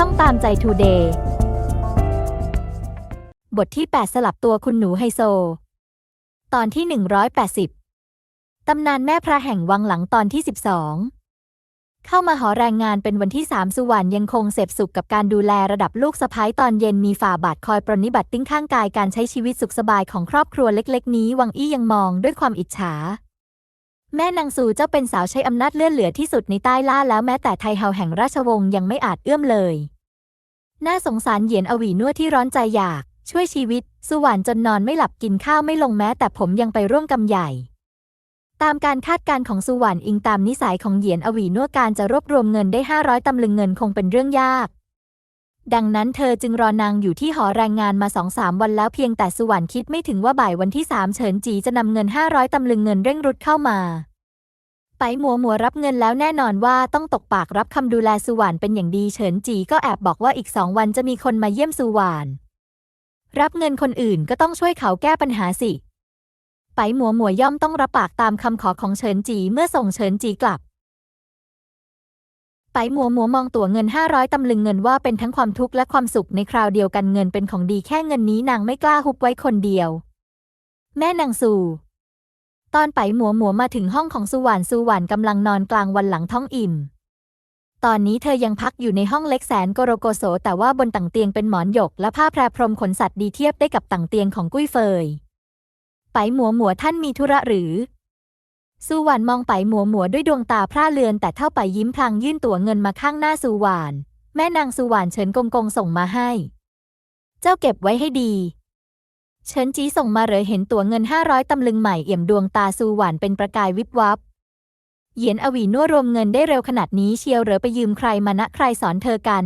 ช่องตามใจทูเดย์บทที่ 8 สลับตัวคุณหนูไฮโซ ตอนที่ 180 ตำนานแม่พระแห่งวังหลังตอนที่ 12 เข้ามาหอแรงงานเป็นวันที่ 3 สุวรรณยังคงเสพสุขกับการดูแลระดับลูกสะพ้ายตอนเย็นมีฝ่าบาทคอยปรนิบัติติ้งข้างกายการใช้ชีวิตสุขสบายของครอบครัวเล็ก ๆ นี้ วังอี้ยังมองด้วยความอิจฉา แม่นางซูเจ้าเป็นสาวใช้อำนาจเลื่อนเหลือที่สุดในใต้ล่าแล้วแม้แต่ไทเฮาแห่งราชวงศ์ยังไม่อาจเอื้อมเลย น่าสงสารเหยียนอวีนัวที่ร้อนใจอยาก ช่วยชีวิต สุวรรณจนนอนไม่หลับกินข้าวไม่ลงแม้แต่ผมยังไปร่วมกำใหญ่ ตามการคาดการณ์ของสุวรรณอิงตามนิสัยของเหยียนอวีนัวการจะรวบรวมเงินได้ 500ตำลึงเงินคงเป็นเรื่องยาก ดังนั้นเธอจึงรอนางอยู่ที่หอแรงงานมาสองสามวันแล้วเพียงแต่สุวรรณคิดไม่ถึงว่าบ่ายวันที่สามเฉินจีจะนำเงิน500ตำลึงเงินเร่งรุดเข้ามา ไปหมัวหมัวรับเงินแล้วแน่นอนว่าต้องตกปากรับคำดูแลสุวรรณเป็นอย่างดีเฉินจีก็แอบบอกว่าอีกสองวันจะมีคนมาเยี่ยมสุวรรณรับเงินคนอื่นก็ต้องช่วยเขาแก้ปัญหาสิ ไปหมัวหมัวย่อมต้องรับปากตามคำขอของเฉินจีเมื่อส่งเฉินจีกลับ ไปหมัวหมัวมองตัวเงิน 500ตำลึงเงินว่าเป็นทั้งความทุกข์และความสุขในคราวเดียวกันเงินเป็นของดีแค่เงินนี้นางไม่กล้าฮุบไว้คนเดียว แม่นางสู่ ตอนไปหมัวหมัวมาถึงห้องของสุวรรณสุวรรณกำลังนอนกลางวันหลังท้องอิ่ม ตอนนี้เธอยังพักอยู่ในห้องเล็กแสนโกโรโกโสแต่ว่าบนต่างเตียงเป็นหมอนหยก และผ้าแพรพรมขนสัตว์ดีเทียบได้กับต่างเตียงของกุ้ยเฟยไปหมัวหมัวท่านมีธุระหรือ สุวรรณมองไปหมัวหมัวด้วยดวงตาพร่าเลือน แต่เท่าไปยิ้มพลางยื่นตั๋วเงินมาข้างหน้าสุวรรณแม่นางสุวรรณเฉินกงกงส่งมาให้ เจ้าเก็บไว้ให้ดี เฉินจีส่งมาเหรอเห็นตัวเงินห้าร้อยตำลึงใหม่เอี่ยมดวงตาซูหวานเป็นประกายวิบวับ เหยียนอวีนัวรวมเงินได้เร็วขนาดนี้เชียวเหรอไปยืมใครมานะใครสอนเธอกัน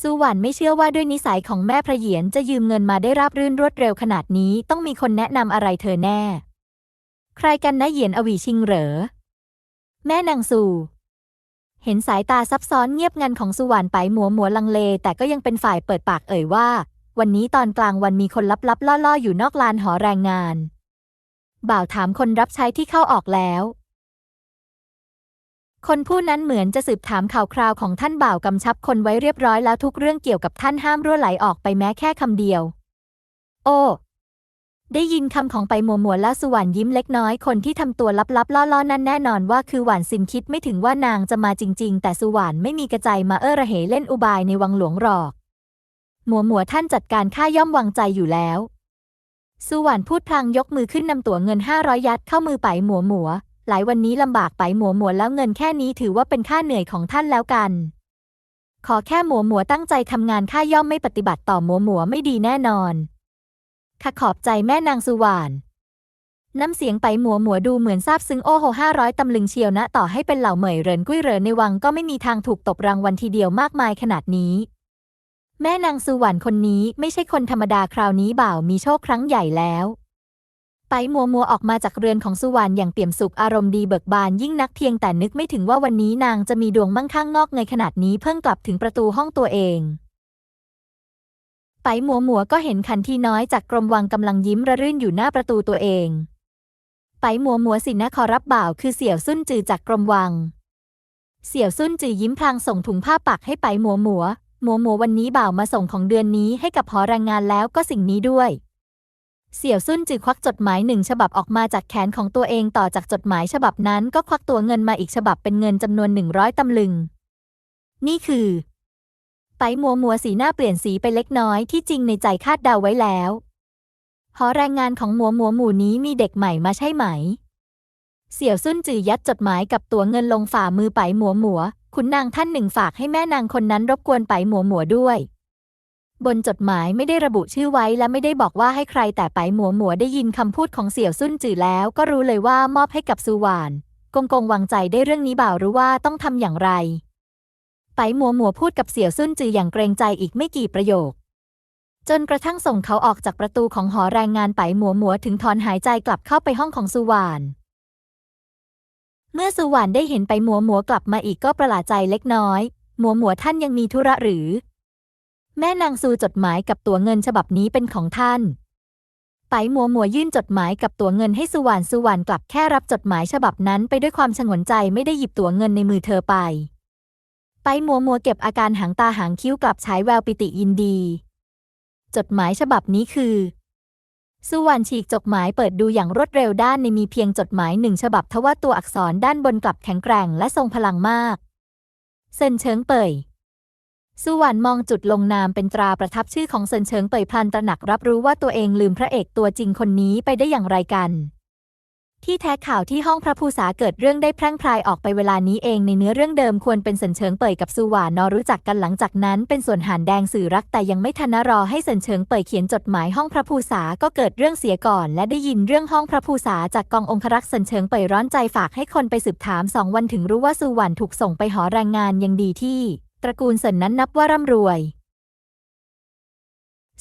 ซูหวานไม่เชื่อว่าด้วยนิสัยของแม่พระเหยียนจะยืมเงินมาได้ราบรื่นรวดเร็วขนาดนี้ต้องมีคนแนะนำอะไรเธอแน่ ใครกันนะเหยียนอวีชิงเหรอ แม่นางซูเห็นสายตาซับซ้อนเงียบงันของสุวรรณไปหมัวหมัวลังเล แต่ก็ยังเป็นฝ่ายเปิดปากเอ่ยว่า วันนี้ตอนกลางวันมีคนลับๆล่อๆ อยู่นอกลานหอแรงงาน บ่าวถามคนรับใช้ที่เข้าออกแล้ว คนผู้นั้นเหมือนจะสืบถามข่าวคราวของท่านบ่าวกำชับคนไว้เรียบร้อยแล้วทุกเรื่องเกี่ยวกับท่านห้ามรั่วไหลออกไปแม้แค่คำเดียว โอ้ได้ยินคำของไปหมัวหมัวแล้วสุวรรณยิ้มเล็กน้อยคนที่ทำตัวลับๆล่อๆนั่นแน่นอนว่าคือหวานซินคิดไม่ถึงว่านางจะมาจริง ๆ แต่สุวรรณไม่มีกระใจมาเอ้อระเหเล่นอุบายในวังหลวงหรอก หมัวหมัวท่านจัดการข้าย่อมวางใจอยู่แล้ว สุวรรณพูดพลางยกมือขึ้นนำตั๋วเงินห้าร้อยยัดเข้ามือไปหมัวหมัว หลายวันนี้ลำบากไปหมัวหมัวแล้วเงินแค่นี้ถือว่าเป็นค่าเหนื่อยของท่านแล้วกัน ขอแค่หมัวหมัวตั้งใจทำงานข้าย่อมไม่ปฏิบัติต่อหมัวหมัวไม่ดีแน่นอนข้าขอบใจแม่นางสุวรรณน้ำเสียงไปหมัวหมัวดูเหมือนซาบซึ้งโอ้โหห้าร้อยตำลึงเชียวนะ ต่อให้เป็นเหล่าเหมยเรินกุ้ยเรินในวังก็ไม่มีทางถูกตบรางวัลทีเดียวมากมายขนาดนี้ แม่นางสุวรรณคนนี้ไม่ใช่คนธรรมดาคราวนี้บ่าวมีโชคครั้งใหญ่แล้ว ไปมัวมัวออกมาจากเรือนของสุวรรณอย่างเปี่ยมสุขอารมณ์ดีเบิกบานยิ่งนักเพียงแต่นึกไม่ถึงว่าวันนี้นางจะมีดวงมั่งคั่งงอกเงยขนาดนี้เพิ่งกลับถึงประตูห้องตัวเองไปหมัวหมัวก็เห็นขันทีน้อยจากกรมวังกำลังยิ้มระรื่นอยู่หน้าประตูตัวเอง ไปหมัวหมัวสินะขอรับบ่าวคือเสี่ยวซุ่นจือจากกรมวัง เสี่ยวซุ่นจือยิ้มพลางส่งถุงผ้าปักให้ไปหมัวหมัว หมัวหมัววันนี้บ่าวมาส่งของเดือนนี้ให้กับหอแรงงานแล้วก็สิ่งนี้ด้วย เสี่ยวซุ่นจือควักจดหมายหนึ่งฉบับออกมาจากแขนของตัวเองต่อจากจดหมายฉบับนั้นก็ควักตัวเงินมาอีกฉบับเป็นเงินจำนวนหนึ่งร้อยตำลึง นี่คือ ไปมัวมัวสีหน้าเปลี่ยนสีไปเล็กน้อยที่จริงในใจคาดเดาไว้แล้วหอแรงงานของมัวมัวหมู่นี้มีเด็กใหม่มาใช่ไหม เสี่ยวซุ่นจือยัดจดหมายกับตัวเงินลงฝ่ามือไปหมัวหมัว ขุนนางท่านหนึ่งฝากให้แม่นางคนนั้นรบกวนไปหมัวหมัวด้วย บนจดหมายไม่ได้ระบุชื่อไว้และไม่ได้บอกว่าให้ใครแต่ไปหมัวหมัวได้ยินคำพูดของเสี่ยวซุ่นจือแล้ว ก็รู้เลยว่ามอบให้กับซูหวานกงกงวางใจได้เรื่องนี้บ่าวรู้ว่าต้องทำอย่างไร ไปหมัวหมัวพูดกับเสี่ยวซุ่นจืออย่างเกรงใจอีกไม่กี่ประโยค จนกระทั่งส่งเขาออกจากประตูของหอแรงงานไปหมัวหมัวถึงถอนหายใจกลับเข้าไปห้องของซูหวาน เมื่อสุวรรณได้เห็นไปหมัวหมัวกลับมาอีกก็ประหลาดใจเล็กน้อย หมัวหมัวท่านยังมีธุระหรือ แม่นางซูจดหมายกับตัวเงินฉบับนี้เป็นของท่าน ไปหมัวหมัวยื่นจดหมายกับตัวเงินให้สุวรรณสุวรรณกลับแค่รับจดหมายฉบับนั้นไปด้วยความฉงนใจไม่ได้หยิบตัวเงินในมือเธอไป ไปไปมัวหมัวเก็บอาการหางตาหางคิ้วกลับฉายแววปิติยินดี จดหมายฉบับนี้คือ สุวรรณฉีกจดหมายเปิดดูอย่างรวดเร็วด้านในมีเพียงจดหมายหนึ่งฉบับทว่าตัวอักษรด้านบนกลับแข็งแกร่งและทรงพลังมาก เซินเฉิงเป่ยสุวรรณมองจุดลงนามเป็นตราประทับชื่อของเซินเฉิงเป่ยพลันตระหนักรับรู้ว่าตัวเองลืมพระเอกตัวจริงคนนี้ไปได้อย่างไรกัน ที่แท้ข่าวที่ห้องพระภูษาเกิดเรื่องได้แพร่งพรายออกไปเวลานี้เองในเนื้อเรื่องเดิมควรเป็นเซินเฉิงเป่ยกับสุวรรณนอรู้จักกันหลังจากนั้น เป็นส่วนหานแดงสื่อรักแต่ยังไม่ทันรอให้เซินเฉิงเป่ยเขียนจดหมายห้องพระภูษาก็เกิดเรื่องเสียก่อน และได้ยินเรื่องห้องพระภูษาจากกององครักษ์เซินเฉิงเป่ยร้อนใจฝากให้คนไปสืบถามสองวันถึงรู้ว่าสุวรรณถูกส่งไปหอแรงงานยังดีที่ ตระกูลเซินนั้นนับว่าร่ำรวย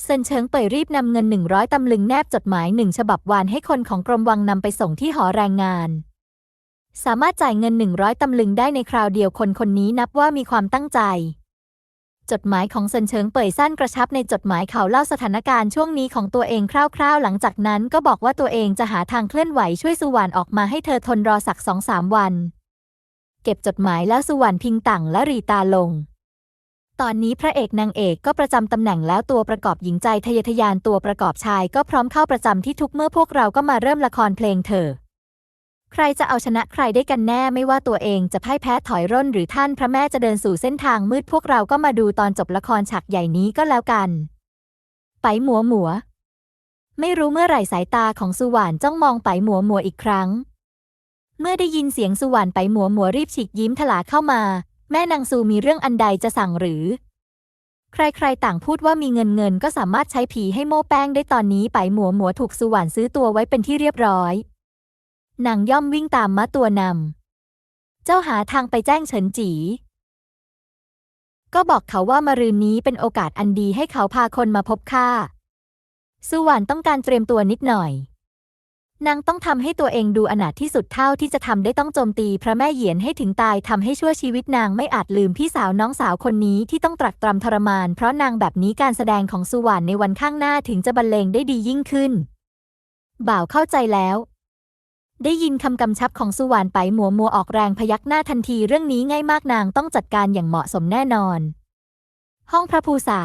เซินเฉิงเป่ยรีบนำเงินหนึ่งร้อยตำลึงแนบจดหมายหนึ่งฉบับวานให้คนของกรมวังนำไปส่งที่หอแรงงาน สามารถจ่ายเงินหนึ่งร้อยตำลึงได้ในคราวเดียวคนคนนี้นับว่ามีความตั้งใจ จดหมายของเซินเฉิงเป่ยสั้นกระชับในจดหมายเขาเล่าสถานการณ์ช่วงนี้ของตัวเองคร่าวๆ หลังจากนั้นก็บอกว่าตัวเองจะหาทางเคลื่อนไหวช่วยสุวรรณออกมาให้เธอทนรอสักสองสามวัน เก็บจดหมายแล้วสุวรรณพิงต่างและรีตาลง ตอนนี้พระเอกนางเอกก็ประจำตำแหน่งแล้วตัวประกอบหญิงใจทะเยอทะยานตัวประกอบชายก็พร้อมเข้าประจำที่ทุกเมื่อพวกเราก็มาเริ่มละครเพลงเถอใครจะเอาชนะใครได้กันแน่ไม่ว่าตัวเองจะพ่ายแพ้ถอยร่นหรือท่านพระแม่จะเดินสู่เส้นทางมืดพวกเราก็มาดูตอนจบละครฉากใหญ่นี้ก็แล้วกัน ไปหมัวหมัว ไม่รู้เมื่อไหร่สายตาของสุวรรณจ้องมองไปหมัวหมัวอีกครั้ง เมื่อได้ยินเสียงสุวรรณไปหมัวหมัวรีบฉีกยิ้มถลาเข้ามา แม่นางซูมีเรื่องอันใดจะสั่งหรือ ใครๆต่างพูดว่ามีเงินเงินก็สามารถใช้ผีให้โม่แป้งได้ตอนนี้ไปหมัวหมัวถูกสุวรรณซื้อตัวไว้เป็นที่เรียบร้อยนางย่อมวิ่งตามมะตัวนำเจ้าหาทางไปแจ้งเฉินจี ก็บอกเขาว่ามารืนนี้เป็นโอกาสอันดีให้เขาพาคนมาพบข้าสุวรรณต้องการเตรียมตัวนิดหน่อย นางต้องทำให้ตัวเองดูอนาถที่สุดเท่าที่จะทำได้ต้องโจมตีพระแม่เหยียนให้ถึงตายทำให้ชั่วชีวิตนางไม่อาจลืมพี่สาวน้องสาวคนนี้ที่ต้องตรักตรำทรมาน เพราะนางแบบนี้การแสดงของสุวรรณในวันข้างหน้าถึงจะบรรเลงได้ดียิ่งขึ้น บ่าวเข้าใจแล้ว ได้ยินคำกำชับของสุวรรณไปหมัวมัวออกแรงพยักหน้าทันทีเรื่องนี้ง่ายมากนางต้องจัดการอย่างเหมาะสมแน่นอน ห้องพระภูษา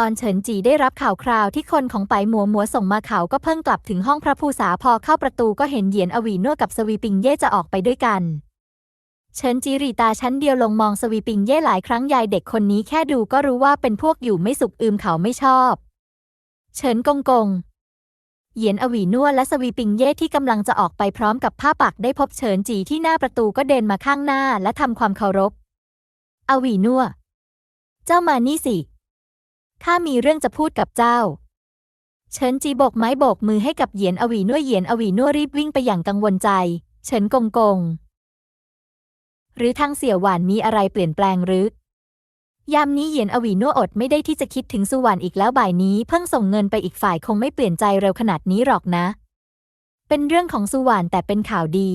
ตอนเฉินจีได้รับข่าวคราวที่คนของไปหมัวหมัวส่งมาเขาก็เพิ่งกลับถึงห้องพระภูษาพอเข้าประตูก็เห็นเหยียนอวีนัวกับสวีปิงเย่จะออกไปด้วยกัน เฉินจีรีตาชั้นเดียวลงมองสวีปิงเย่หลายครั้งยายเด็กคนนี้แค่ดูก็รู้ว่าเป็นพวกอยู่ไม่สุขอืมเขาไม่ชอบ เฉินกงกงเหยียนอวีนัวและสวีปิงเย่ที่กำลังจะออกไปพร้อมกับผ้าปักได้พบเฉินจีที่หน้าประตูก็เดินมาข้างหน้าและทำความเคารพ อวีนัว เจ้ามานี่สิ ข้ามีเรื่องจะพูดกับเจ้า เฉินจีโบกไม้โบกมือให้กับเหยียนอวีนัวเหยียนอวีนัวรีบวิ่งไปอย่างกังวลใจ เฉินกงกง หรือทางเสี่ยวหวานมีอะไรเปลี่ยนแปลงหรือยามนี้เหยียนอวีนัวอดไม่ได้ที่จะคิดถึงสุวรรณอีกแล้วบ่ายนี้เพิ่งส่งเงินไปอีกฝ่ายคงไม่เปลี่ยนใจเร็วขนาดนี้หรอกนะ เป็นเรื่องของสุวรรณแต่เป็นข่าวดี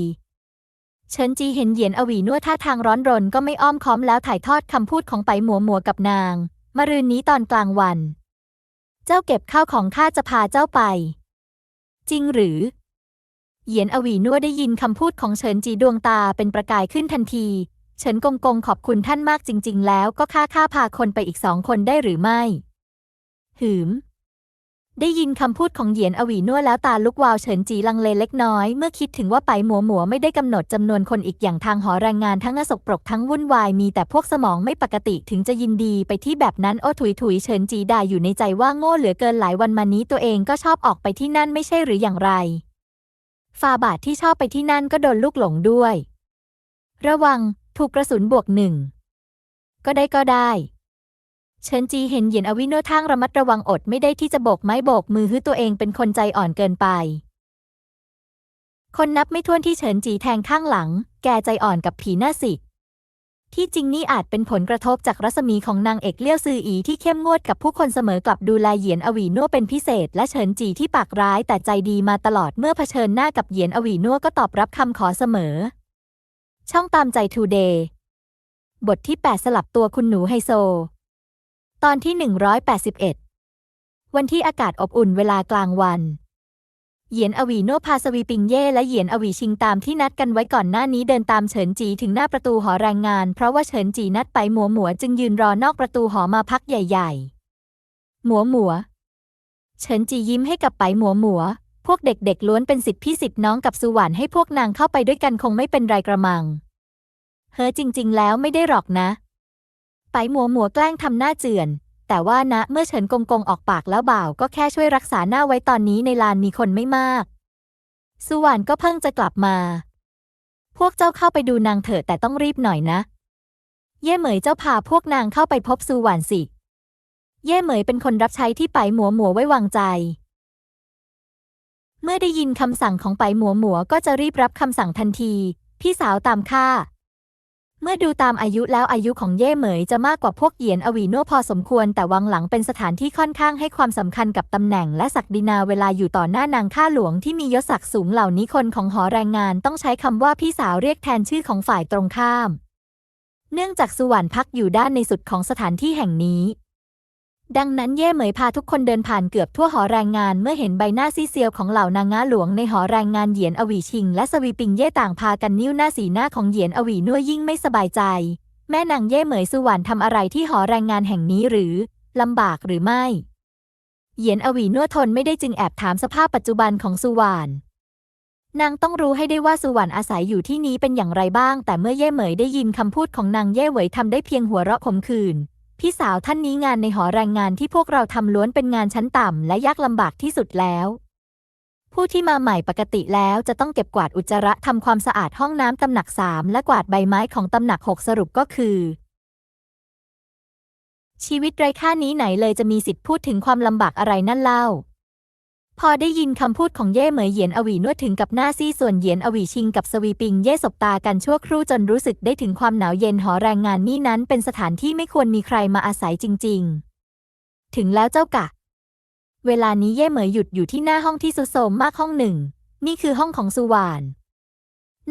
เฉินจีเห็นเหยียนอวีนัวท่าทางร้อนรนก็ไม่อ้อมค้อมแล้วถ่ายทอดคำพูดของไปหมัวหมัวกับนาง มรืนนี้ตอนกลางวัน เจ้าเก็บข้าวของข้าจะพาเจ้าไป จริงหรือ เหยียนอวีนัวได้ยินคำพูดของเฉินจีดวงตาเป็นประกายขึ้นทันที เฉินกงกงขอบคุณท่านมากจริง ๆ แล้วก็ข้าข้าพาคนไปอีกสองคนได้หรือไม่ หืม ได้ยินคำพูดของเหยียนอวีนัวแล้วตาลุกวาวเฉินจีลังเลเล็กน้อย เมื่อคิดถึงว่าไปหมัวหมัวไม่ได้กำหนดจำนวนคนอีกอย่างทางหอแรงงานทั้งอสกปรกทั้งวุ่นวายมีแต่พวกสมองไม่ปกติถึงจะยินดีไปที่แบบนั้นโอ้ถุยถุยเฉินจีด่าอยู่ในใจว่าโง่เหลือเกินหลายวันมานี้ตัวเองก็ชอบออกไปที่นั่นไม่ใช่หรืออย่างไรฟาบาทที่ชอบไปที่นั่นก็โดนลูกหลงด้วย ระวัง ถูกกระสุนบวกหนึ่ง ก็ได้ก็ได้ เฉินจีเห็นเหยียนอวิโนทางระมัดระวังอดไม่ได้ที่จะโบกไม้โบกมือฮื้อตัวเองเป็นคนใจอ่อนเกินไป คนนับไม่ถ้วนที่เฉินจีแทงข้างหลัง แกใจอ่อนกับผีหน้าสิที่จริงนี่อาจเป็นผลกระทบจากรัศมีของนางเอกเลี้ยวซืออีที่เข้มงวดกับผู้คนเสมอกลับดูแลเหยียนอวีนัวเป็นพิเศษ และเฉินจีที่ปากร้ายแต่ใจดีมาตลอดเมื่อเผชิญหน้ากับเหยียนอวีนัวก็ตอบรับคำขอเสมอ ช่องตามใจทูเดย์บทที่ 8 สลับตัวคุณหนูไฮโซ ตอนที่ 181 วันที่อากาศอบอุ่นเวลากลางวัน เหยียนอวีโนพาสวีปิงเย่และเหยียนอวีชิงตามที่นัดกันไว้ก่อนหน้านี้เดินตามเฉินจีถึงหน้าประตูหอแรงงาน เพราะว่าเฉินจีนัดไปหมัวหมัวจึงยืนรอนอกประตูหอมาพักใหญ่ๆ หมัวหมัว เฉินจียิ้มให้กับไปหมัวหมัว พวกเด็กๆล้วนเป็นสิทธิพี่สิทธิน้องกับสุวรรณให้พวกนางเข้าไปด้วยกันคงไม่เป็นไรกระมัง เฮ้อจริง ๆ แล้วไม่ได้หรอกนะ ไปหมัวหมัวแกล้งทำหน้าเจือน แต่ว่านะเมื่อเฉินกงกงออกปากแล้วบ่าวก็แค่ช่วยรักษาหน้าไว้ตอนนี้ในลานมีคนไม่มาก สุวรรณก็เพิ่งจะกลับมา พวกเจ้าเข้าไปดูนางเถิดแต่ต้องรีบหน่อยนะ เย่เหมยเจ้าพาพวกนางเข้าไปพบสุวรรณสิ เย่เหมยเป็นคนรับใช้ที่ไปหมัวหมัวไว้วางใจเมื่อได้ยินคำสั่งของไปหมัวหมัวก็จะรีบรับคำสั่งทันที พี่สาวตามข้า เมื่อดูตามอายุแล้วอายุของเย่เหมยจะมากกว่าพวกเหยียนอวีโนพอสมควร แต่วังหลังเป็นสถานที่ค่อนข้างให้ความสำคัญกับตำแหน่งและศักดินาเวลาอยู่ต่อหน้านางข้าหลวงที่มียศศักดิ์สูงเหล่านี้คนของหอแรงงานต้องใช้คำว่าพี่สาวเรียกแทนชื่อของฝ่ายตรงข้าม เนื่องจากสุวรรณพักอยู่ด้านในสุดของสถานที่แห่งนี้ ดังนั้นเย่เหมยพาทุกคนเดินผ่านเกือบทั่วหอแรงงานเมื่อเห็นใบหน้าซีเซียวของเหล่านางง้าหลวงในหอแรงงานเหยียนอวีชิง และสวีปิงเย่ต่างพากันนิ้วหน้าสีหน้าของเหยียนอวีนัวยิ่งไม่สบายใจ แม่นางเย่เหมยสุวรรณทำอะไรที่หอแรงงานแห่งนี้หรือลำบากหรือไม่ เหยียนอวีนัวทนไม่ได้จึงแอบถามสภาพปัจจุบันของสุวรรณนางต้องรู้ให้ได้ว่าสุวรรณอาศัยอยู่ที่นี้เป็นอย่างไรบ้าง แต่เมื่อเย่เหมยได้ยินคำพูดของนางเย่เหวยทำได้เพียงหัวเราะขมขื่น พี่สาวท่านนี้งานในหอแรงงานที่พวกเราทำล้วนเป็นงานชั้นต่ำและยากลำบากที่สุดแล้ว ผู้ที่มาใหม่ปกติแล้วจะต้องเก็บกวาดอุจจาระทำความสะอาดห้องน้ำตำหนักสามและกวาดใบไม้ของตำหนักหกสรุปก็คือ ชีวิตไร้ค่านี้ไหนเลยจะมีสิทธิ์พูดถึงความลำบากอะไรนั่นเล่า พอได้ยินคำพูดของเย่เหมยเหยียนอวีนวดถึงกับหน้าซี่ส่วนเหยียนอวีชิงกับสวีปิงเย่สบตากันชั่วครู่จนรู้สึกได้ถึงความหนาวเย็นหอแรงงานนี่นั้นเป็นสถานที่ไม่ควรมีใครมาอาศัยจริง ๆ ถึงแล้วเจ้ากะ เวลานี้เย่เหมยหยุดอยู่ที่หน้าห้องที่สุดโทรมมากห้องหนึ่ง นี่คือห้องของสุวรรณ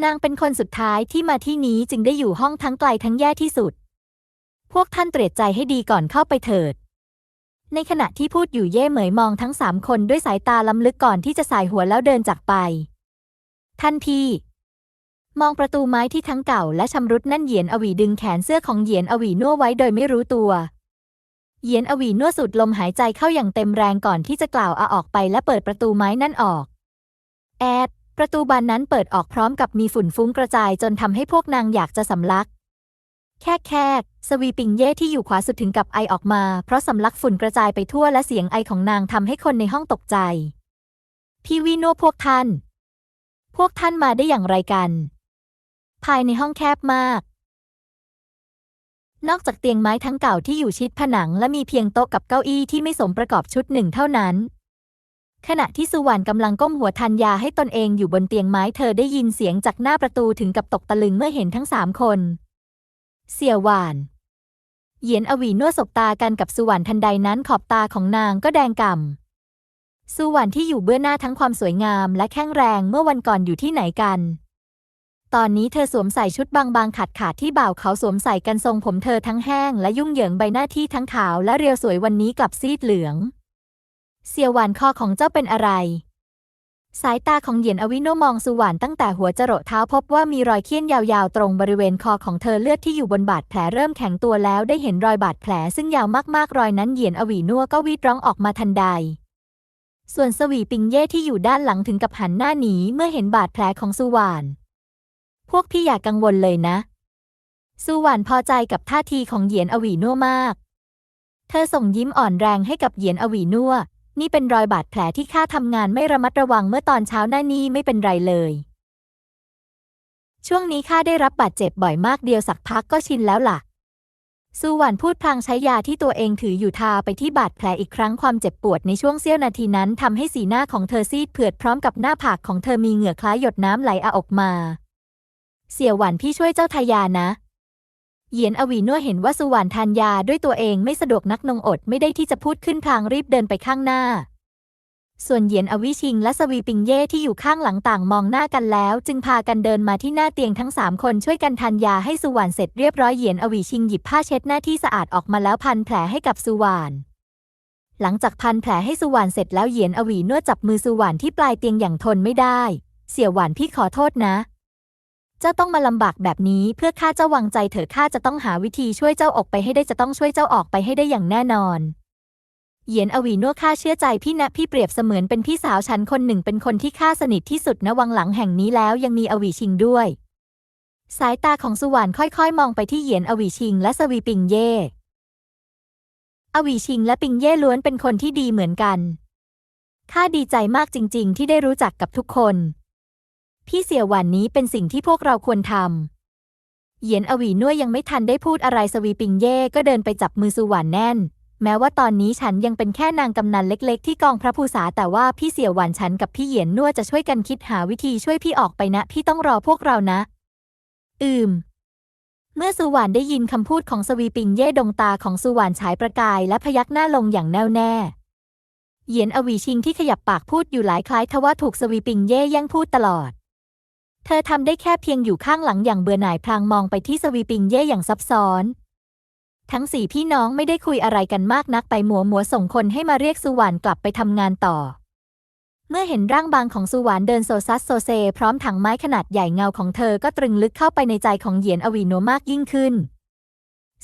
นางเป็นคนสุดท้ายที่มาที่นี้จึงได้อยู่ห้องทั้งไกลทั้งแย่ที่สุด พวกท่านเตรียมใจให้ดีก่อนเข้าไปเถิด ในขณะที่พูดอยู่เย่เหมยมองทั้งสามคนด้วยสายตาล้ำลึกก่อนที่จะสายหัวแล้วเดินจากไป ท่านพี่ มองประตูไม้ที่ทั้งเก่าและชำรุดนั่นเหยียนอวีดึงแขนเสื้อของเหยียนอวีนัวไว้โดยไม่รู้ตัว เหยียนอวีนัวสูดลมหายใจเข้าอย่างเต็มแรงก่อนที่จะกล่าวอาออกไปและเปิดประตูไม้นั่นออก แอด ประตูบานนั้นเปิดออกพร้อมกับมีฝุ่นฟุ้งกระจายจนทำให้พวกนางอยากจะสำลัก แค่แค่สวีปิงเย่ที่อยู่ขวาสุดถึงกับไอออกมา เพราะสำลักฝุ่นกระจายไปทั่วและเสียงไอของนางทำให้คนในห้องตกใจ พี่วิโนพวกท่าน พวกท่านมาได้อย่างไรกัน ภายในห้องแคบมาก นอกจากเตียงไม้ทั้งเก่าที่อยู่ชิดผนังและมีเพียงโต๊ะกับเก้าอี้ที่ไม่สมประกอบชุดหนึ่งเท่านั้น ขณะที่สุวรรณกำลังก้มหัวทานยาให้ตนเองอยู่บนเตียงไม้เธอได้ยินเสียงจากหน้าประตูถึงกับตกตะลึงเมื่อเห็นทั้งสามคน เสี่ยวหวาน เหยียนอวีนวดสบตากันกับสุวรรณทันใดนั้นขอบตาของนางก็แดงก่ำสุวรรณที่อยู่เบื้องหน้าทั้งความสวยงามและแข็งแรงเมื่อวันก่อนอยู่ที่ไหนกัน ตอนนี้เธอสวมใส่ชุดบางๆขาดขาดที่บ่าวเขาสวมใส่กันทรงผมเธอทั้งแห้งและยุ่งเหยิงใบหน้าที่ทั้งขาวและเรียวสวยวันนี้กลับซีดเหลือง เสี่ยวหวานคอของเจ้าเป็นอะไร สายตาของเหยียนอวิโนมองสุวรรณตั้งแต่หัวจรดเท้าพบว่ามีรอยเคี้ยนยาวๆ ตรงบริเวณคอของเธอเลือดที่อยู่บนบาดแผลเริ่มแข็งตัวแล้วได้เห็นรอยบาดแผลซึ่งยาวมากๆ รอยนั้นเหยียนอวีนัวก็วีดร้องออกมาทันใด ส่วนสวีปิงเย่ที่อยู่ด้านหลังถึงกับหันหน้าหนีเมื่อเห็นบาดแผลของสุวรรณพวกพี่อย่ากกังวลเลยนะ สุวรรณพอใจกับท่าทีของเหยียนอวีนัวมาก เธอส่งยิ้มอ่อนแรงให้กับเหยียนอวีนัว นี่เป็นรอยบาดแผลที่ข้าทำงานไม่ระมัดระวังเมื่อตอนเช้าหน้านี้ไม่เป็นไรเลย ช่วงนี้ข้าได้รับบาดเจ็บบ่อยมากเดียวสักพักก็ชินแล้วล่ะสุวรรณพูดพลางใช้ยาที่ตัวเองถืออยู่ทาไปที่บาดแผลอีกครั้งความเจ็บปวดในช่วงเสี้ยวนาทีนั้นทำให้สีหน้าของเธอซีดเผือดพร้อมกับหน้าผากของเธอมีเหงื่อคล้ายหยดน้ำไหลอาออกมา เสี่ยวหวานพี่ช่วยเจ้าทายานะ เหยียนอวีนัวเห็นว่าสุวรรณทานยาด้วยตัวเองไม่สะดวกนักนงอดไม่ได้ที่จะพูดขึ้นพลางรีบเดินไปข้างหน้า ส่วนเหยียนอวิชิงและสวีปิงเย่ที่อยู่ข้างหลังต่างมองหน้ากันแล้ว จึงพากันเดินมาที่หน้าเตียงทั้งสามคนช่วยกันทานยาให้สุวรรณเสร็จเรียบร้อยเหยียนอวิชิงหยิบผ้าเช็ดหน้าที่สะอาดออกมาแล้วพันแผลให้กับสุวรรณหลังจากพันแผลให้สุวรรณเสร็จแล้วเหยียนอวีนวดจับมือสุวรรณที่ปลายเตียงอย่างทนไม่ได้ เสี่ยวหวานพี่ขอโทษนะ เจ้าต้องมาลำบากแบบนี้เพื่อข้าเจ้าวางใจเถอะข้าจะต้องหาวิธีช่วยเจ้าออกไปให้ได้จะต้องช่วยเจ้าออกไปให้ได้อย่างแน่นอนเหยียนอวีนัวข้าเชื่อใจพี่นะพี่เปรียบเสมือนเป็นพี่สาวฉันคนหนึ่งเป็นคนที่ข้าสนิทที่สุดณวังหลังแห่งนี้แล้วยังมีอวีชิงด้วย สายตาของสุวรรณค่อยๆ มองไปที่เหยียนอวีชิงและสวีปิงเย่อวีชิงและปิงเย่ล้วนเป็นคนที่ดีเหมือนกันข้าดีใจมากจริง ๆ ที่ได้รู้จักกับทุกคน พี่เสี่ยวหวานนี้เป็นสิ่งที่พวกเราควรทำ เหยียนอวีนัวยยังไม่ทันได้พูดอะไรสวีปิงเย่ก็เดินไปจับมือสุหวานแน่น แม้ว่าตอนนี้ฉันยังเป็นแค่นางกำนันเล็ก ๆ ที่กองพระภูษาแต่ว่าพี่เสี่ยวหวานฉันกับพี่เหยียนนัวจะช่วยกันคิดหาวิธีช่วยพี่ออกไปนะ พี่ต้องรอพวกเรานะ อืม เมื่อสุวรรณได้ยินคำพูดของสวีปิงเย่ดงตาของสุวรรณฉายประกายและพยักหน้าลงอย่างแน่วแน่เหยียนอวีชิงที่ขยับปากพูดอยู่หลายคล้ายทว่าถูกสวีปิงเย่แย่งพูดตลอด เธอทำได้แค่เพียงอยู่ข้างหลังอย่างเบื่อหน่ายพลางมองไปที่สวีปิงเย่อย่างซับซ้อน ทั้งสี่พี่น้องไม่ได้คุยอะไรกันมากนักไปหมัวหมัวส่งคนให้มาเรียกสุวรรณกลับไปทำงานต่อ เมื่อเห็นร่างบางของสุวรรณเดินโซซัสโซเซ พร้อมถังไม้ขนาดใหญ่เงาของเธอก็ตรึงลึกเข้าไปในใจของเหยียนอวีโนมากยิ่งขึ้น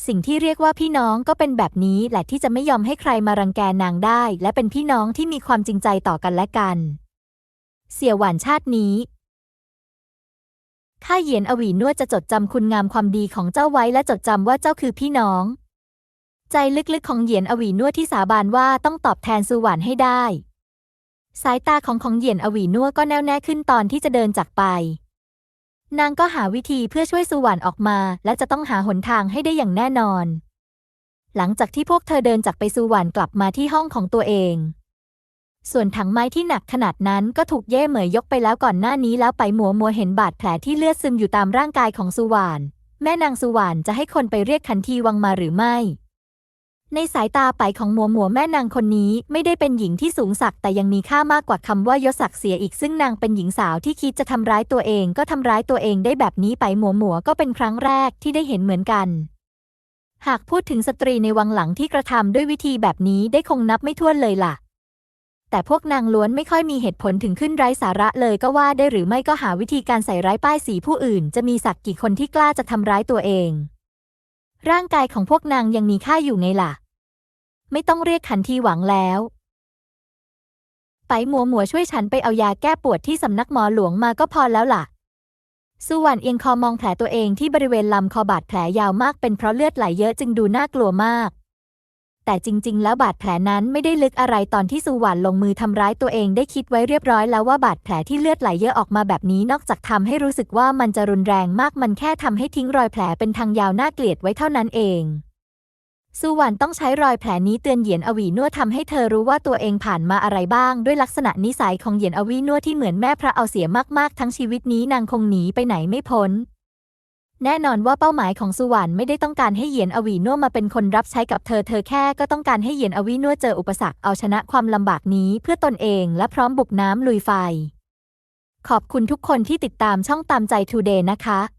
สิ่งที่เรียกว่าพี่น้องก็เป็นแบบนี้แหละที่จะไม่ยอมให้ใครมารังแกนางได้ และเป็นพี่น้องที่มีความจริงใจต่อกันและกัน เสี่ยวหวานชาตินี้ ข้าเหยียนอวีนวดจะจดจำคุณงามความดีของเจ้าไว้และจดจำว่าเจ้าคือพี่น้อง ใจลึกๆของเหยียนอวีนวดที่สาบานว่าต้องตอบแทนสุหวานให้ได้ สายตาของของเหยียนอวีนวดก็แน่วแน่ขึ้นตอนที่จะเดินจากไป นางก็หาวิธีเพื่อช่วยสุวรรณออกมา และจะต้องหาหนทางให้ได้อย่างแน่นอน หลังจากที่พวกเธอเดินจากไปสุวรรณกลับมาที่ห้องของตัวเอง ส่วนถังไม้ที่หนักขนาดนั้นก็ถูกเย่เหมยยกไปแล้วก่อนหน้านี้แล้วไปหมัวมัวเห็นบาดแผลที่เลือดซึมอยู่ตามร่างกายของสุวรรณแม่นางสุวรรณจะให้คนไปเรียกขันทีวังมาหรือไม่ ในสายตาไปของหมัวหมัวแม่นางคนนี้ไม่ได้เป็นหญิงที่สูงศักดิ์แต่ยังมีค่ามากกว่าคำว่ายศศักดิ์เสียอีกซึ่งนางเป็นหญิงสาวที่คิดจะทำร้ายตัวเองก็ทำร้ายตัวเองได้แบบนี้ไปหมัวหมัวก็เป็นครั้งแรกที่ได้เห็นเหมือนกันหากพูดถึงสตรีในวังหลังที่กระทำด้วยวิธีแบบนี้ได้คงนับไม่ถ้วนเลยล่ะ แต่พวกนางล้วนไม่ค่อยมีเหตุผลถึงขึ้นไร้สาระเลยก็ว่าได้หรือไม่ก็หาวิธีการใส่ร้ายป้ายสีผู้อื่น จะมีสักกี่คนที่กล้าจะทำร้ายตัวเอง ร่างกายของพวกนางยังมีค่าอยู่ไงล่ะ ไม่ต้องเรียกขันทีหวังแล้ว ไปหมัวหมัวช่วยฉันไปเอายาแก้ปวดที่สำนักหมอหลวงมาก็พอแล้วล่ะสุวรรณเอียงคอมองแผลตัวเองที่บริเวณลำคอบาดแผลยาวมากเป็นเพราะเลือดไหลเยอะจึงดูน่ากลัวมาก แต่จริง ๆ แล้วบาดแผลนั้นไม่ได้ลึกอะไรตอนที่สุวรรณลงมือทำร้ายตัวเองได้คิดไว้เรียบร้อยแล้วว่าบาดแผลที่เลือดไหลเยอะออกมาแบบนี้นอกจากทำให้รู้สึกว่ามันจะรุนแรงมากมันแค่ทำให้ทิ้งรอยแผลเป็นทางยาวน่าเกลียดไว้เท่านั้นเองสุวรรณต้องใช้รอยแผลนี้เตือนเหยียนอวีนัวทำให้เธอรู้ว่าตัวเองผ่านมาอะไรบ้าง ด้วยลักษณะนิสัยของเหยียนอวีนัวที่เหมือนแม่พระเอาเสียมากๆ ทั้งชีวิตนี้นางคงหนีไปไหนไม่พ้น แน่นอนว่าเป้าหมายของสุวรรณไม่ได้ต้องการให้เหยียนอวีนัวมาเป็นคนรับใช้กับเธอ เธอแค่ก็ต้องการให้เหยียนอวีนัวเจออุปสรรคเอาชนะความลำบากนี้เพื่อตนเองและพร้อมบุกน้ำลุยไฟ ขอบคุณทุกคนที่ติดตามช่องตามใจทูเดย์นะคะ